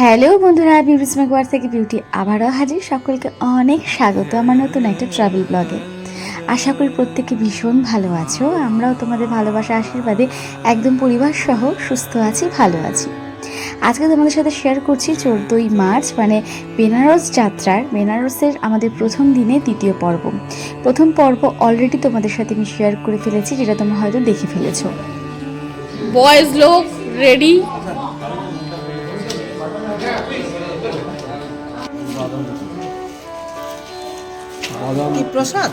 Hello বন্ধুরা beauty স্মেকওয়ার থেকে beauty আবারও হাজির। সকলকে অনেক স্বাগত আমার নতুন একটা ট্রাভেল ব্লগে আশা করি প্রত্যেকে ভীষণ ভালো আছো। আমরাও তোমাদের ভালোবাসা, আশীর্বাদে একদম পরিবার সহ সুস্থ আছি, ভালো আছি। আজকে তোমাদের সাথে শেয়ার করছি চোদ্দোই মার্চ মানে বেনারস যাত্রার, বেনারসের আমাদের প্রথম দিনে দ্বিতীয় পর্ব। প্রথম পর্ব অলরেডি তোমাদের সাথে আমি শেয়ার করে ফেলেছি, যেটা তোমরা হয়তো দেখে ফেলেছো। বয়েজ লোক রেডি প্রসাদ?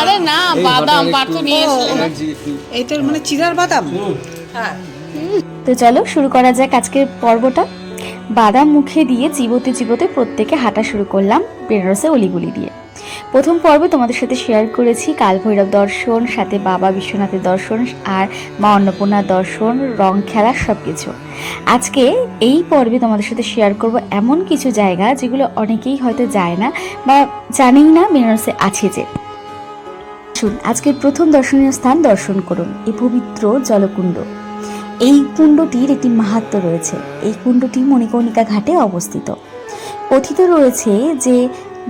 আরে না বাদাম পার্থ নিয়ে এইটার মানে চিরার বাদাম? হ্যাঁ। তো চলো শুরু করা যাক আজকের পর্বটা। বাদাম মুখে দিয়ে চিবোতে চিবোতে প্রত্যেকে হাঁটা শুরু করলাম বেনারসে অলিগুলি দিয়ে। প্রথম পর্বে তোমাদের সাথে শেয়ার করেছি কাল ভৈরব দর্শন, সাথে বাবা বিশ্বনাথের দর্শন আর মা অন্নপূর্ণার দর্শন, রং, খেলা সব কিছু আজকে এই পর্বে তোমাদের সাথে শেয়ার করব এমন কিছু জায়গা যেগুলো অনেকেই হয়তো যায় না বা জানেই না বেনারসে আছে যে। শুন আজকের প্রথম দর্শনীয় স্থান দর্শন করুন এই পবিত্র জলকুণ্ড। এই কুণ্ডটির একটি মাহাত্ম্য রয়েছে। এই কুণ্ডটি মণিকর্ণিকা ঘাটে অবস্থিত। কথিত রয়েছে যে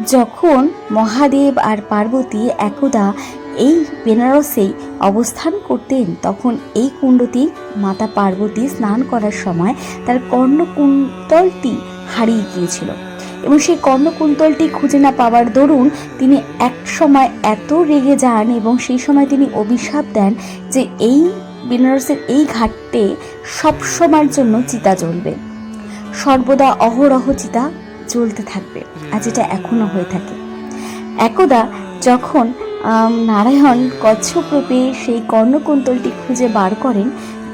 যখন মহাদেব আর পার্বতী একদা এই বেনারসেই অবস্থান করতেন, তখন এই কুণ্ডটি মাতা পার্বতী স্নান করার সময় তার কর্ণকুন্তলটি হারিয়ে গিয়েছিল। এবং সেই কর্ণকুন্তলটি খুঁজে না পাওয়ার দরুন তিনি এক সময় এত রেগে যান এবং সেই সময় তিনি অভিশাপ দেন যে এই বেনারসের এই ঘাটতে সব সময়ের জন্য চিতা জ্বলবে। সর্বদা অহরহ চিতা জ্বলতে থাকবে। আর যেটা এখনও হয়ে থাকে। একদা যখন নারায়ণ কচ্ছপ রূপে সেই কর্ণকুন্তলটি খুঁজে বার করেন,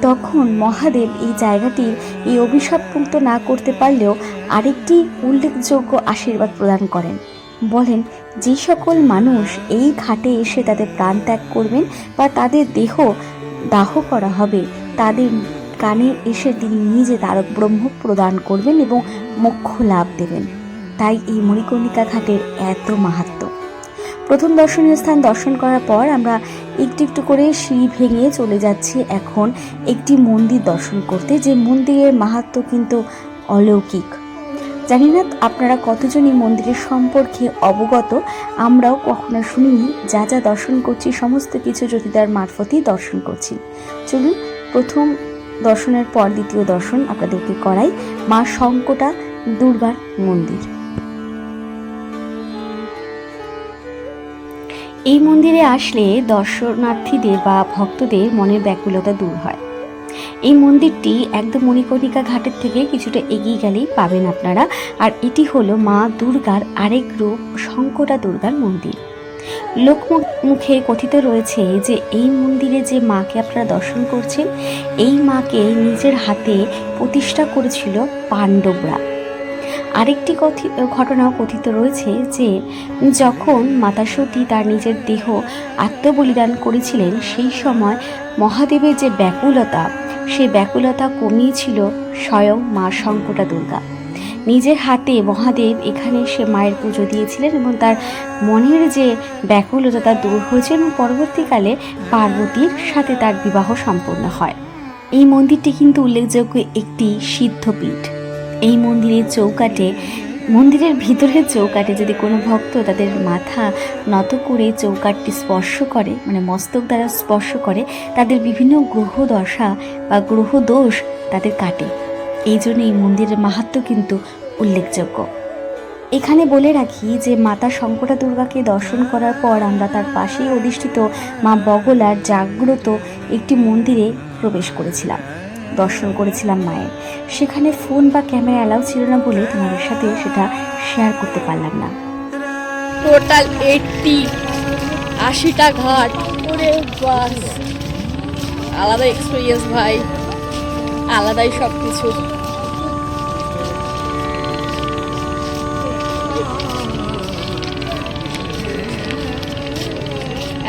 তখন মহাদেব এই জায়গাটির এই অভিশাপ মুক্ত না করতে পারলেও আরেকটি উল্লেখযোগ্য আশীর্বাদ প্রদান করেন। বলেন, যে সকল মানুষ এই ঘাটে এসে তাদের প্রাণ ত্যাগ করবেন বা তাদের দেহ দাহ করা হবে, তাদের কানে এসে তিনি নিজে তারক ব্রহ্ম প্রদান করবেন এবং মোক্ষ লাভ দেবেন। তাই এই মণিকর্ণিকা ঘাটের এত মাহাত্ম্য প্রথম দর্শনীয় স্থান দর্শন করার পর আমরা একটু একটু করে সিঁড়ি ভেঙে চলে যাচ্ছি এখন একটি মন্দির দর্শন করতে, যে মন্দিরের মাহাত্ম্য কিন্তু অলৌকিক। জানি না আপনারা কতজন এই মন্দিরের সম্পর্কে অবগত? আমরাও কখনো শুনিনি। যা যা দর্শন করছি, সমস্ত কিছু জ্যোতিদার মারফতই দর্শন করছি। চলুন, প্রথম দর্শনের পর দ্বিতীয় দর্শন আপনাদেরকে করাই মা শঙ্কটা দুর্গার মন্দির। এই মন্দিরে আসলে দর্শনার্থীদের বা ভক্তদের মনের ব্যাকুলতা দূর হয়। এই মন্দিরটি একদম মণিকর্ণিকা ঘাটের থেকে কিছুটা এগিয়ে গেলেই পাবেন আপনারা। আর এটি হলো মা দুর্গার আরেক রূপ, শঙ্করা দুর্গার মন্দির। লোক মুখে কথিত রয়েছে যে এই মন্দিরে যে মাকে আপনারা দর্শন করছেন, এই মাকে নিজের হাতে প্রতিষ্ঠা করেছিল পাণ্ডবরা। আরেকটি ঘটনাও কথিত রয়েছে যে যখন মাতা সতী তার নিজের দেহ আত্মবলিদান করেছিলেন, সেই সময় মহাদেবের যে ব্যাকুলতা, সে ব্যাকুলতা কমিয়েছিল স্বয়ং মা শঙ্কটা দুর্গা। নিজের হাতে মহাদেব এখানে সে মায়ের পুজো দিয়েছিলেন এবং তার মনের যে ব্যাকুলতা তা দূর হয়েছে এবং পরবর্তীকালে পার্বতীর সাথে তার বিবাহ সম্পন্ন হয়। এই মন্দিরটি কিন্তু উল্লেখযোগ্য একটি সিদ্ধপীঠ। এই মন্দিরের চৌকাটে মন্দিরের ভিতরের চৌকাটে যদি কোনো ভক্ত তাদের মাথা নত করে চৌকাটটি স্পর্শ করে মানে মস্তক দ্বারা স্পর্শ করে, তাদের বিভিন্ন গ্রহ দশা বা গ্রহ দোষ তাদের কাটে। এই জন্য এই মন্দিরের মাহাত্ম্য কিন্তু উল্লেখযোগ্য। এখানে বলে রাখি যে মাতা শঙ্করা দুর্গাকে দর্শন করার পর আমরা তার পাশেই অধিষ্ঠিত মা বগলার জাগ্রত একটি মন্দিরে প্রবেশ করেছিলাম। দর্শন করেছিলাম মায়ের। সেখানে ফোন বা ক্যামেরা অ্যালাউ ছিল না বলে তোমাদের সাথে সেটা শেয়ার করতে পারলাম না। টোটাল এইটটি আশিটা ঘাট। ওরে বাস। আলাদা এক্সপিরিয়েন্স ভাই। আলাদাই সব কিছু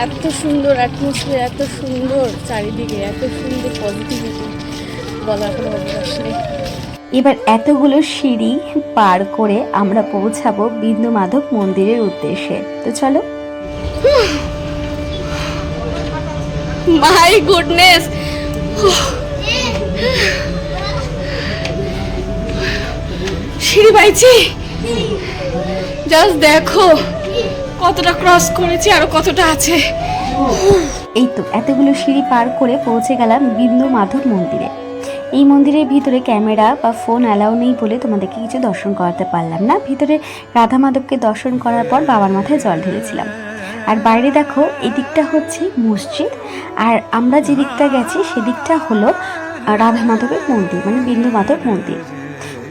এত সুন্দর অ্যাটমসফিয়ার এত সুন্দর চারিদিকে, এত সুন্দর পজিটিভিটি বলার কোনো অবকাশ নেই। এবার এতগুলো সিঁড়ি পার করে আমরা পৌঁছাবো বিন্দু মাধব মন্দিরের উদ্দেশ্যে। তো চলো। মাই গুডনেস সিঁড়ি পাইছি জাস্ট দেখো কতটা ক্রস করেছি আর কতটা আছে। এই তো এতগুলো সিঁড়ি পার করে পৌঁছে গেলাম বিন্দু মাধব মন্দিরে। এই মন্দিরের ভিতরে ক্যামেরা বা ফোন অ্যালাউ নেই বলে তোমাদেরকে কিছু দর্শন করাতে পারলাম না। ভিতরে রাধা মাধবকে দর্শন করার পর বাবার মাথায় জল ঢেলেছিলাম। আর বাইরে দেখো, এদিকটা হচ্ছে মসজিদ। আর আমরা যে দিকটা গেছি সেদিকটা হলো রাধা মাধবের মন্দির মানে বিন্দু মাধব মন্দির।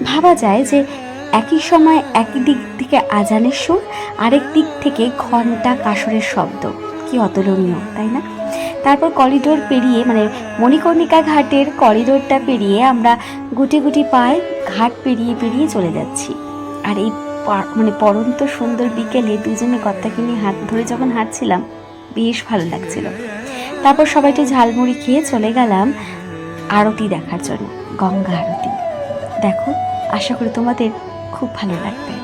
ভাবা যায় যে একই সময় একই দিক থেকে আজানের সুর, আরেক দিক থেকে ঘণ্টা কাসরের শব্দ। কি অতুলনীয়, তাই না? তারপর করিডোর পেরিয়ে মানে মণিকর্ণিকা ঘাটের করিডোরটা পেরিয়ে আমরা গুটি গুটি পায়ে ঘাট পেরিয়ে পেরিয়ে চলে যাচ্ছি। আর এই মানে পরন্ত সুন্দর বিকেলে দুজনে কর্তাকে নিয়ে হাত ধরে যখন হাঁটছিলাম, বেশ ভালো লাগছিল। তারপর সবাই একটু ঝালমুড়ি খেয়ে চলে গেলাম আরতি দেখার জন্য, গঙ্গা আরতি। দেখো, আশা করি তোমাদের খুব ভালো লাগবে।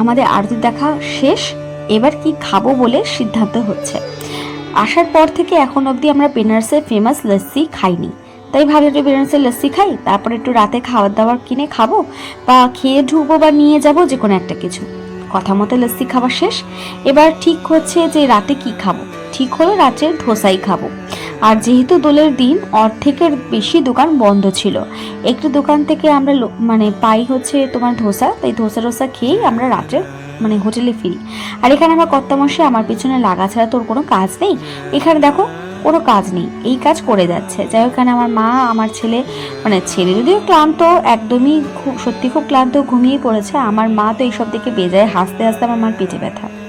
আমাদের আরতি দেখা শেষ। এবার কি খাব বলে সিদ্ধান্ত হচ্ছে। আসার পর থেকে এখন অবধি আমরা বেনারসের ফেমাস লস্যি খাইনি। তাই ভাবলাম একটু বেনারসের লস্যি খাই, তারপর একটু রাতে খাবার দাবার কিনে খাব বা খেয়ে ঢুকবো বা নিয়ে যাব যে কোনো একটা কিছু। কথা মতো লস্যি খাওয়া শেষ। এবার ঠিক হচ্ছে যে রাতে কি খাব। ঠিক হলো রাতের ধোসাই খাব। আর যেহেতু দোলের দিন, অর্ধেকের বেশি দোকান বন্ধ ছিল। একটু দোকান থেকে আমরা মানে পাই হচ্ছে তোমার ধোসা। তাই ধোসা টোসা খেয়েই আমরা রাত্রে মানে হোটেলে ফিরি। আর এখানে আমার কর্তামশাই আমার পিছনে লাগা ছাড়া তোর কোনো কাজ নেই? এখানে দেখো, কোনো কাজ নেই। এই কাজ করে যাচ্ছে। যাই হোক আমার মা, আমার ছেলে মানে ছেলে যদিও ক্লান্ত, একদমই খুব, সত্যি খুব ক্লান্ত ঘুমিয়ে পড়েছে। আমার মা তো এইসব দেখে বেজায় হাসতে হাসতে আমার মার পেটে ব্যথা।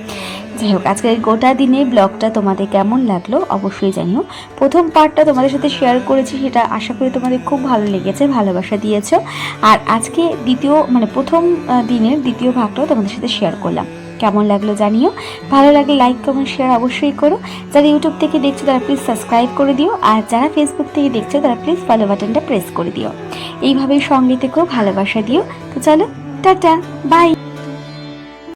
যাই হোক আজকের গোটা দিনে ব্লগটা তোমাদের কেমন লাগল অবশ্যই জানিও। প্রথম পার্টটা তোমাদের সাথে শেয়ার করেছি, সেটা আশা করি তোমাদের খুব ভালো লেগেছে, ভালোবাসা দিয়েছ। আর আজকে দ্বিতীয় মানে প্রথম দিনের দ্বিতীয় ভাগটাও তোমাদের সাথে শেয়ার করলাম। কেমন লাগল জানিও। ভালো লাগলে লাইক কমেন্ট শেয়ার অবশ্যই করো। যারা ইউটিউব থেকে দেখছ, তারা প্লিজ সাবস্ক্রাইব করে দিও। আর যারা ফেসবুক থেকে দেখছ, তারা প্লিজ ফলো বাটনটা প্রেস করে দিও। এইভাবেই সঙ্গে থেকেও ভালোবাসা দিও। তো চলো, টাটা বাই